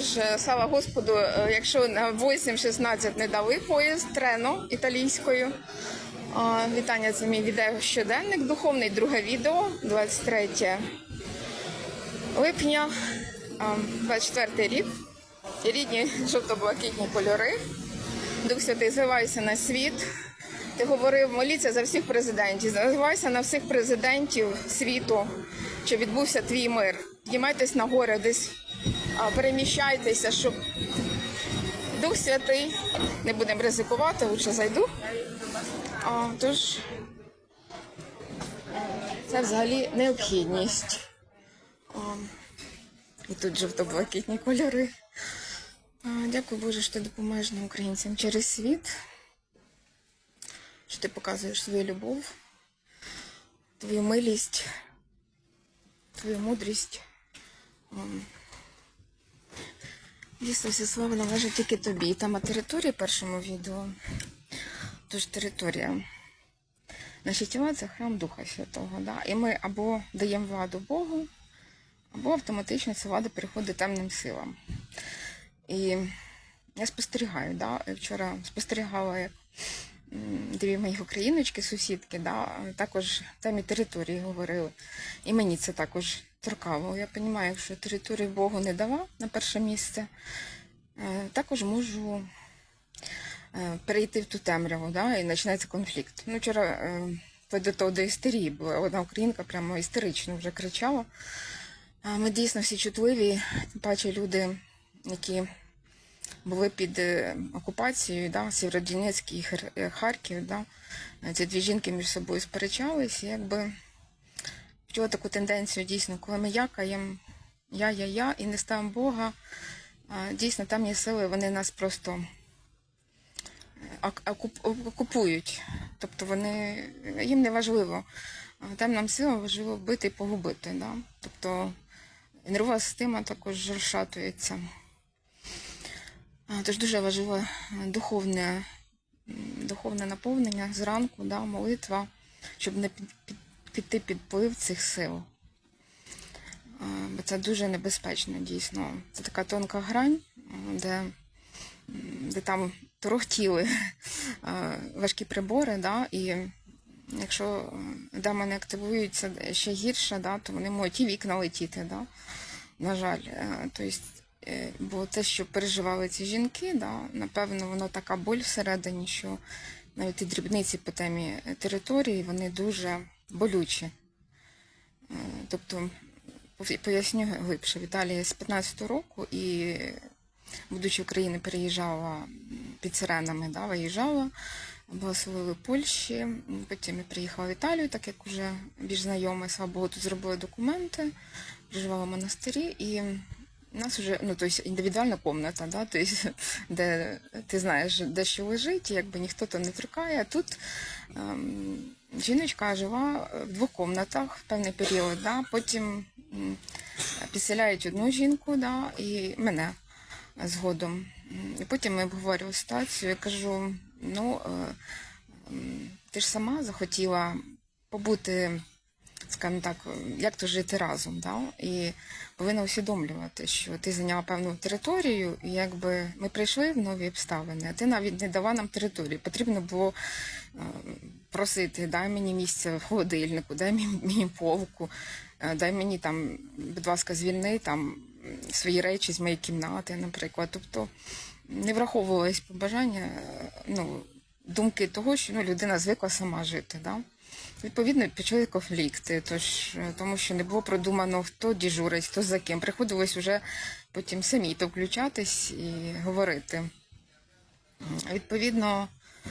також е, слава Господу, е, якщо на 8.16 не дали поїзд трено італійською. Вітання, це мій відео щоденник духовний, друге відео, 23 липня, 24 рік. Рідні жовто-блакитні кольори. Дух Святий, зливайся на світ. Ти говорив, моліться за всіх президентів. Зливайся на всіх президентів світу, щоб відбувся твій мир. Піднімайтесь на гори, десь переміщайтеся, щоб Дух Святий, не будемо ризикувати, лучше зайду. А, тож це взагалі необхідність. А, і тут жовто-блакитні кольори. А, Дякую Боже, що ти допомагаєш нам українцям через світ, що ти показуєш свою любов, твою милість, твою мудрість. Дійсно, вся слава належить тільки тобі. Там а територія першому відео. Тож територія. Наші тіла це храм Духа Святого. Да? І ми або даємо владу Богу, або автоматично ця влада переходить темним силам. І я спостерігаю, да? вчора спостерігала, як дві мої україночки, сусідки, да? також темі території говорили. І мені це також торкало. Я розумію, якщо територію Богу не дала на перше місце, е, також можу е, перейти в ту темряву, да? і починається конфлікт. Ну, вчора вплоть до того до істерії була. Одна українка прямо істерично вже кричала. Ми дійсно всі чутливі, тим паче люди, які були під е, окупацією, да, Сєвєродонецьк і е, Харків, да, ці дві жінки між собою сперечались, якби почула таку тенденцію дійсно, коли ми якаємо я, я, я і не ставимо Бога, дійсно там є сили, вони нас просто е, ок- окуп- окупують. Тобто вони їм не важливо. Там нам силам важливо бити і погубити. Да? Тобто нервова система також розшатується. Тож дуже важливо е, духовне, духовне наповнення зранку, да, молитва, щоб не під, піти під вплив цих сил. Бо це дуже небезпечно, дійсно. Це така тонка грань, де, де там торохтіли е, важкі прибори, да, і якщо е, демони активуються ще гірше, да, то вони можуть і вікна летіти. Да, на жаль. Е, Тобто, е, бо те, що переживали ці жінки, да, напевно, воно така боль всередині, що навіть і дрібниці по темі території, вони дуже болючі. Е, Тобто, поясню глибше, в Італії з 15-го року і, будучи в Україні, переїжджала під сиренами, да, виїжджала, благословили Польщі, потім я приїхала в Італію, так як вже більш знайома, слава Богу, тут зробила документи, проживала в монастирі і у нас вже, ну, тобто індивідуальна комната, да, тобто, де ти знаєш, де що лежить, якби ніхто то не торкає. Тут ем, жіночка жила в двох комнатах в певний період, да, потім підселяють одну жінку да, і мене згодом. І потім ми обговорювали ситуацію. Я кажу: ну, е, м, ти ж сама захотіла побути скажімо так, як то жити разом, да? і повинна усвідомлювати, що ти зайняла певну територію, і якби ми прийшли в нові обставини, а ти навіть не дала нам територію. Потрібно було е, просити, дай мені місце в холодильнику, дай мені, полку, е, дай мені там, будь ласка, звільни там свої речі з моєї кімнати, наприклад. Тобто не враховувались побажання, е, ну, думки того, що ну, людина звикла сама жити. Да? Відповідно, почали конфлікти, тож, е, тому що не було продумано, хто діжурить, хто за ким. Приходилось вже потім самі то включатись і говорити. Відповідно, е,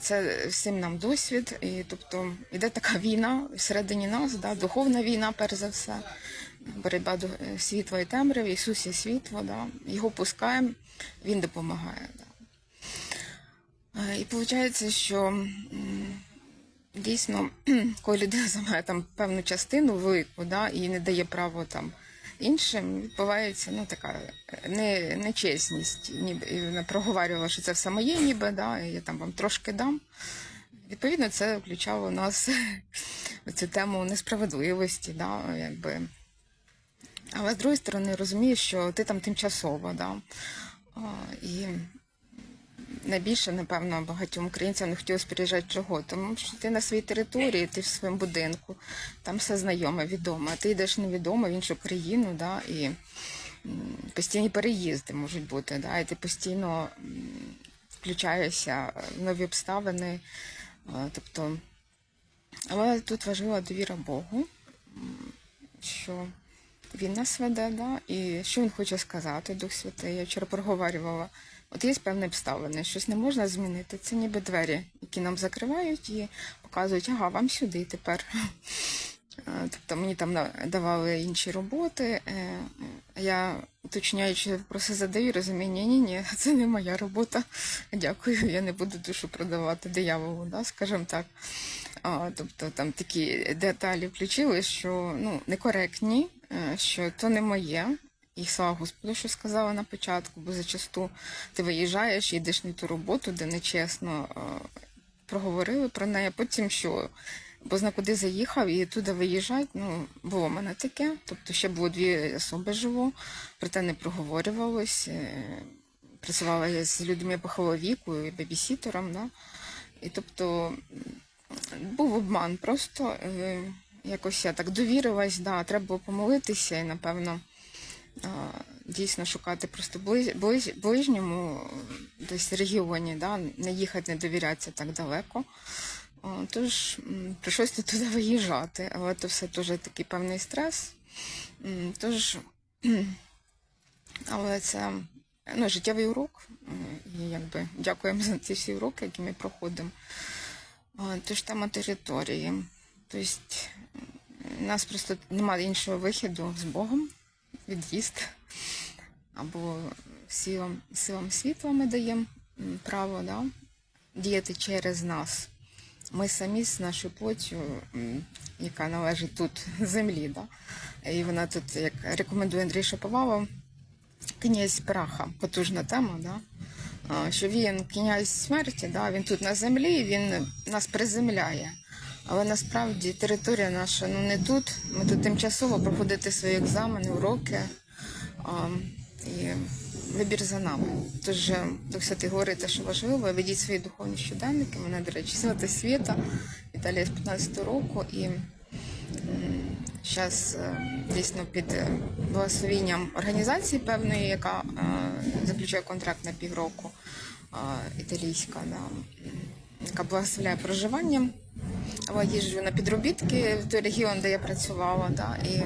це всім нам досвід, і тобто йде така війна всередині нас, да, духовна війна, перш за все, боротьба е, світла і темряви, Ісус є світло, да, його пускаємо, Він допомагає. Да. І виходить, що дійсно, коли людина займає там певну частину велику, да, і не дає право там іншим, відбувається ну, така е, не, нечесність. Ніби проговорювала, що це все моє, ніби, да, я там вам трошки дам. Відповідно, це включало нас цю тему несправедливості, да, якби. Але з другої сторони розумієш, що ти там тимчасово, да? І найбільше, напевно, багатьом українцям не хотілося переїжджати чого, тому що ти на своїй території, ти в своєму будинку, там все знайоме, відоме. Ти йдеш невідомо в іншу країну, да, і постійні переїзди можуть бути, да, і ти постійно включаєшся в нові обставини. Тобто, але тут важлива довіра Богу, що він нас веде, да? і що він хоче сказати, Дух Святий. Я вчора проговорювала. От є певні обставини, щось не можна змінити. Це ніби двері, які нам закривають і показують, ага, вам сюди тепер. Е, Тобто мені там давали інші роботи. е, Я уточняючи просто задаю, розумію, ні, ні, ні, це не моя робота. Дякую, я не буду душу продавати дияволу, да, скажімо так. А, тобто там такі деталі включили, що ну, некоректні, е, що то не моє. І слава Господу, що сказала на початку, бо зачасту ти виїжджаєш, їдеш на ту роботу, де нечесно проговорили про неї, а потім що. Бо зна куди заїхав і туди виїжджати, ну, було в мене таке. Тобто ще було дві особи живо, проте не проговорювалось. Е, Працювала я з людьми похилого віку і бебісітером, да? І тобто був обман просто. Е, якось я так довірилась, да, треба було помолитися і, напевно, дійсно шукати просто ближ, ближ, ближньому десь регіоні, да, не їхати, не довірятися так далеко. Тож прийшлося туди виїжджати, але це все теж такий певний стрес. Тож, але це ну, життєвий урок. І якби дякуємо за ці всі уроки, які ми проходимо. Тож тема території. Тобто у нас просто немає іншого виходу з Богом, від'їзд. Або силам, силам світла ми даємо право да, діяти через нас. Ми самі з нашою плоттю, яка належить тут землі, да? і вона тут, як рекомендує Андрій Шаповалов, князь праха, потужна тема, да? Що він князь смерті, да? він тут на землі, він нас приземляє. Але насправді територія наша ну не тут. Ми тут тимчасово проходити свої екзамени, уроки. А, і вибір за нами. Тож е, говорить те, що важливо, ведіть свої духовні щоденники. Мене, до речі, звати Світа, Італія з 15 року. І зараз дійсно під е, благословінням організації певної, яка е, заключає контракт на півроку, е, італійська, яка благословляє проживанням. Їжджу на підробітки в той регіон, де я працювала, да, і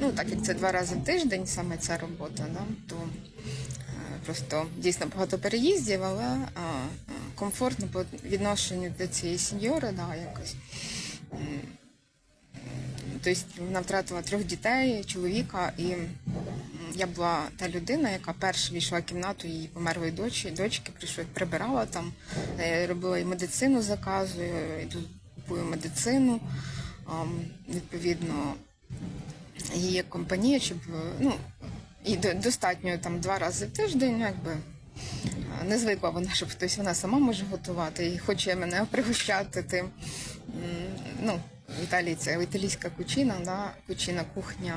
ну, так як це два рази в тиждень, саме ця робота, да, то е, просто дійсно багато переїздів, але а, а, комфортно по відношенню до цієї сеньори, да, якось. Тобто вона втратила трьох дітей, чоловіка, і я була та людина, яка перша війшла в кімнату її померлої дочі, дочки, прийшла, прибирала там, е, робила і медицину заказую, йду медицину. Відповідно, її компанія, щоб е, ну, і достатньо там два рази в тиждень, ну, якби. Не звикла вона, щоб хтось вона сама може готувати і хоче мене пригощати тим. Ну, в Італії це італійська кучина, да? кучина кухня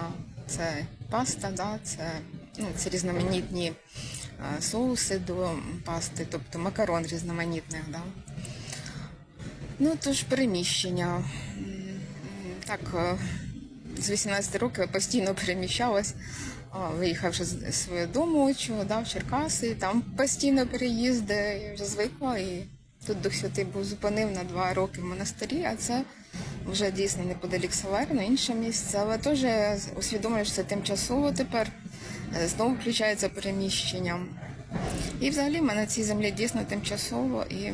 це паста, да? це, ну, це різноманітні соуси до пасти, тобто макарон різноманітних. Да? Ну, тож переміщення. Так, е, з 18 років я постійно переміщалась, виїхавши з свого дому, чого, да, в Черкаси, там постійно переїзди, я вже звикла. І тут Дух Святий був зупинив на два роки в монастирі, а це вже дійсно неподалік Салерно, інше місце. Але теж усвідомлюю, що це тимчасово тепер. е, Знову включається переміщення. І взагалі ми на цій землі дійсно тимчасово і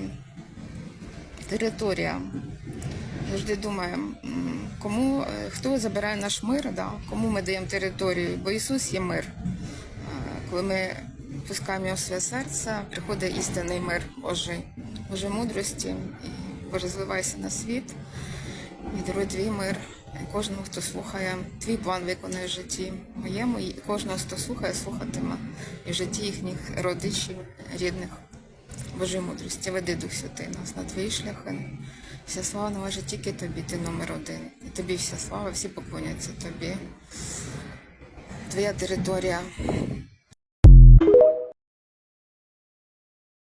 територія. Завжди думаємо, кому е, хто забирає наш мир, да? кому ми даємо територію, бо Ісус є мир. Е, Коли ми пускаємо його в своє серце, приходить істинний мир Божий, Божої мудрості, Боже зливайся на світ і даруй твій мир. Кожному, хто слухає, твій план виконує в житті моєму, і кожного, хто слухає, слухатиме і в житті їхніх родичів, рідних. Божої мудрості, веди Дух Святий нас на твої шляхи. Вся слава належить тільки тобі, ти номер один. І тобі вся слава, всі поклоняться тобі. твоя територія